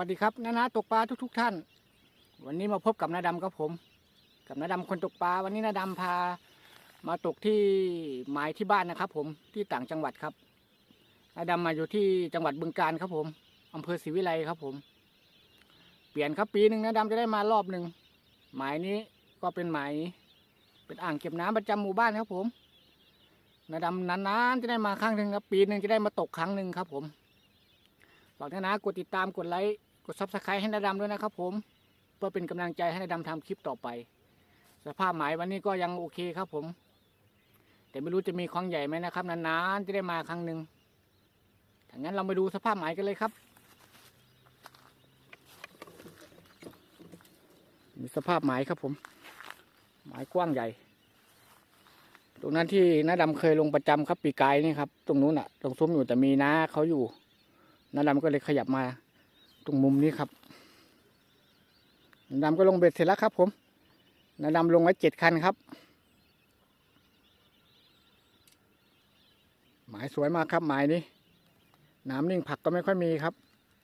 สวัสดีครับนานาตกปลาทุกๆท่าน วันนี้มาพบกับนาดำครับผม กับนาดำคนตกปลาวันนี้นาดำพา มาตกที่หมายที่บ้านนะครับ ผมที่ต่างจังหวัดครับนาดำมาอยู่ที่จังหวัดบึงกาฬครับผมอำเภอศรีวิไลครับผม เปลี่ยนครับปีหนึ่งนาดำจะได้มารอบหนึ่งหมายนี้ก็เป็นหมายเป็นอ่างเก็บน้ำประจำหมู่บ้านครับผมนาดำนานๆจะได้มาครั้งหนึ่งครับ ปีหนึ่งจะได้มาตกครั้งหนึ่งครับผมฝากนะนะกดติดตามกดไลค์ กดซับสไครต์ให้นาดำด้วยนะครับ ผมเพื่อเป็นกำลังใจให้นาดำทำคลิปต่อไป สภาพหมายวันนี้ก็ยังโอเคครับ ผม แต่ไม่รู้จะมีคลองใหญ่ไหมนะครับนานๆจะได้มาครั้งหนึ่งถ้างั้นเราไปดูสภาพหมายกันเลยครับมีสภาพหมายครับ ผม หมายกว้างใหญ่ ตรงนั้นที่น้าดำเคยลงประจำครับปีกายนี่ครับ ตรงนู้นอะตรงซุ้มอยู่แต่มีน้าเขาอยู่นาดำก็เลยขยับมา ตรงมุมนี้ครับนาดำก็ลงเบ็ดเสร็จแล้วครับผมนาดำลงไว้เจ็ดคันครับ หมายสวยมากครับหมายนี้น้ำนิ่งผักก็ไม่ค่อยมีครับ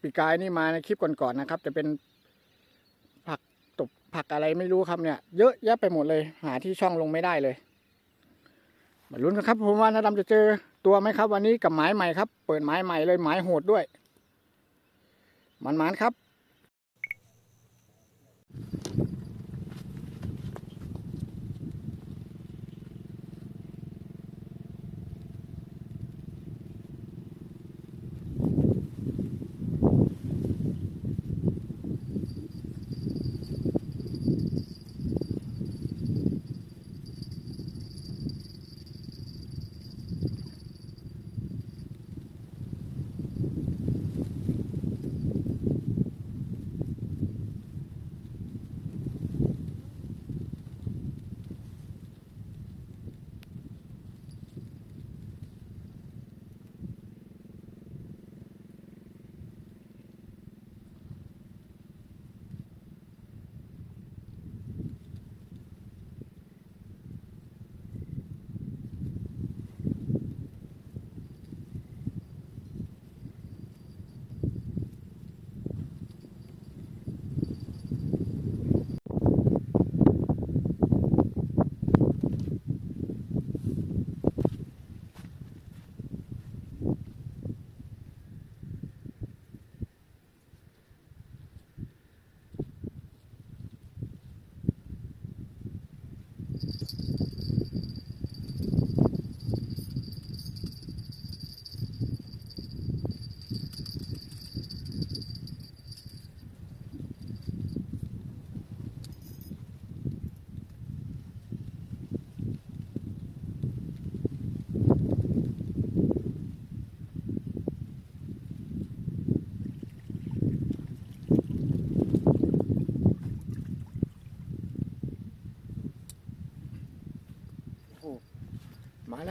ปีกายนี่มาในคลิปก่อนๆนะครับ จะเป็นผักตบผักอะไรไม่รู้ครับเนี่ย เยอะแยะไปหมดเลย หาที่ช่องลงไม่ได้เลยมาลุ้นกันครับผมว่านาดำจะเจอตัวไหมครับ วันนี้กับหมายใหม่ครับ เปิดหมายใหม่เลยหมายโหดด้วย มันมันๆครับ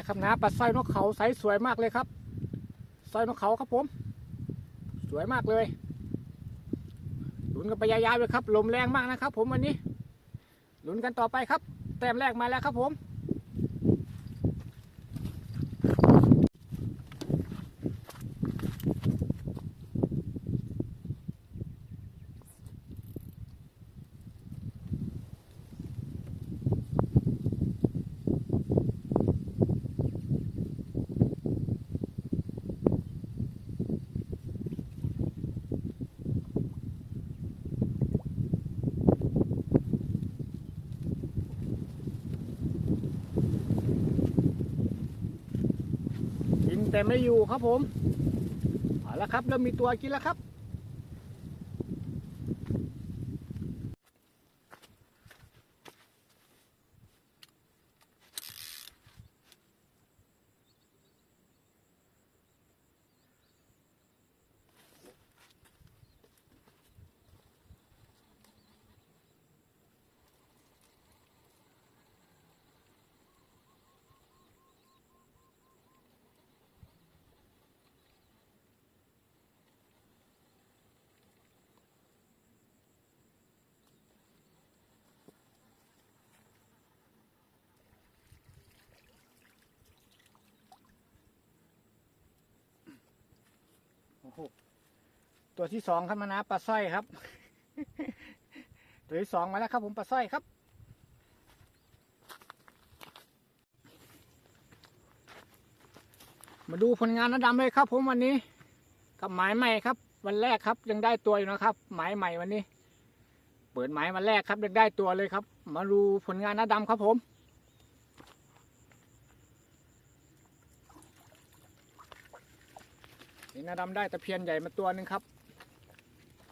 ครับนะปลาสร้อยนกเขาใสสวยมากเลยครับสร้อยนกเขาครับผม สวยมากเลยลุ้นกันไปยาวๆเลยครับ ลมแรงมากนะครับ ผมวันนี้ลุ้นกันต่อไปครับ แต้มแรกมาแล้วครับผม แต่ไม่อยู่ครับผมเอาละครับเริ่มมีตัวกินแล้วครับ โอ้โหตัวที่สองครับมานะปลาสร้อยครับ ตัวที่สองมาแล้วครับผมปลาสร้อยครับ มาดูผลงานน้าดำเลยครับผมวันนี้ กับหมายใหม่ครับ วันแรกครับยังได้ตัวอยู่นะครับ หมายใหม่วันนี้ เปิดหมายวันแรกครับยังได้ตัวเลยครับ มาดูผลงานน้าดำครับผม นี่นาดำได้ตะเพียนใหญ่มาตัวหนึ่งครับ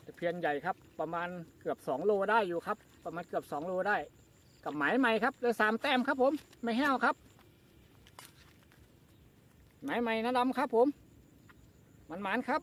ตะเพียนใหญ่ครับ ประมาณเกือบสองโลได้อยู่ครับ ประมาณเกือบสองโลได้ กับหมายใหม่ครับเด้สามแต้มครับผม ไม่แห้วครับ หมายใหม่นาดำครับผม มันหมานครับ